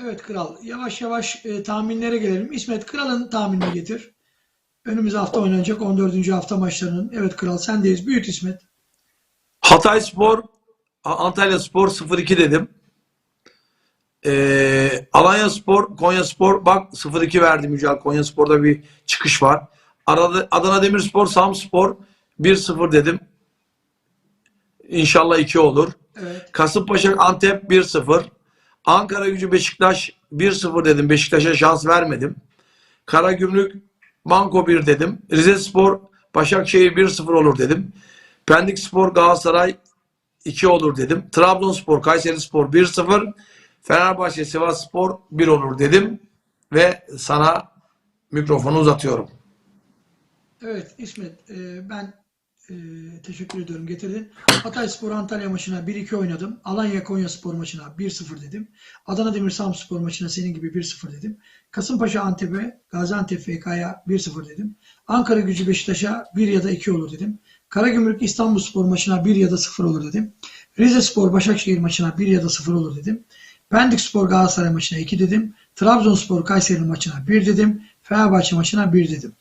Evet kral. Yavaş yavaş e, tahminlere gelelim. İsmet kralın tahminini getir. Önümüz hafta oynanacak 14. hafta maçlarının. Evet kral sendeyiz. Büyüt İsmet. Hatay Spor, Antalya Spor 0-2 dedim. Ee, Alanya Spor, Konya Spor bak 0-2 verdi Mücadele. Konya Spor'da bir çıkış var. Arada, Adana Demirspor, Samspor 1-0 dedim. İnşallah 2 olur. Evet. Kasımpaşa Antep 1-0. Ankara Gücü Beşiktaş 1-0 dedim. Beşiktaş'a şans vermedim. Karagümrük Banko 1 dedim. Rize Spor Başakşehir 1-0 olur dedim. Pendik Spor Galatasaray 2 olur dedim. Trabzonspor Kayseri Spor 1-0. Fenerbahçe Sivas Spor 1 olur dedim. Ve sana mikrofonu uzatıyorum. Evet İsmet e, ben teşekkür ediyorum getirdin. Hatay Spor Antalya maçına 1-2 oynadım. Alanya Konya Spor maçına 1-0 dedim. Adana Demir Samspor maçına senin gibi 1-0 dedim. Kasımpaşa Antep'e Gaziantep FK'ya 1-0 dedim. Ankara Gücü Beşiktaş'a 1 ya da 2 olur dedim. Karagümrük İstanbul Spor maçına 1 ya da 0 olur dedim. Rize Spor Başakşehir maçına 1 ya da 0 olur dedim. Pendik Spor Galatasaray maçına 2 dedim. Trabzonspor Kayseri maçına 1 dedim. Fenerbahçe maçına 1 dedim.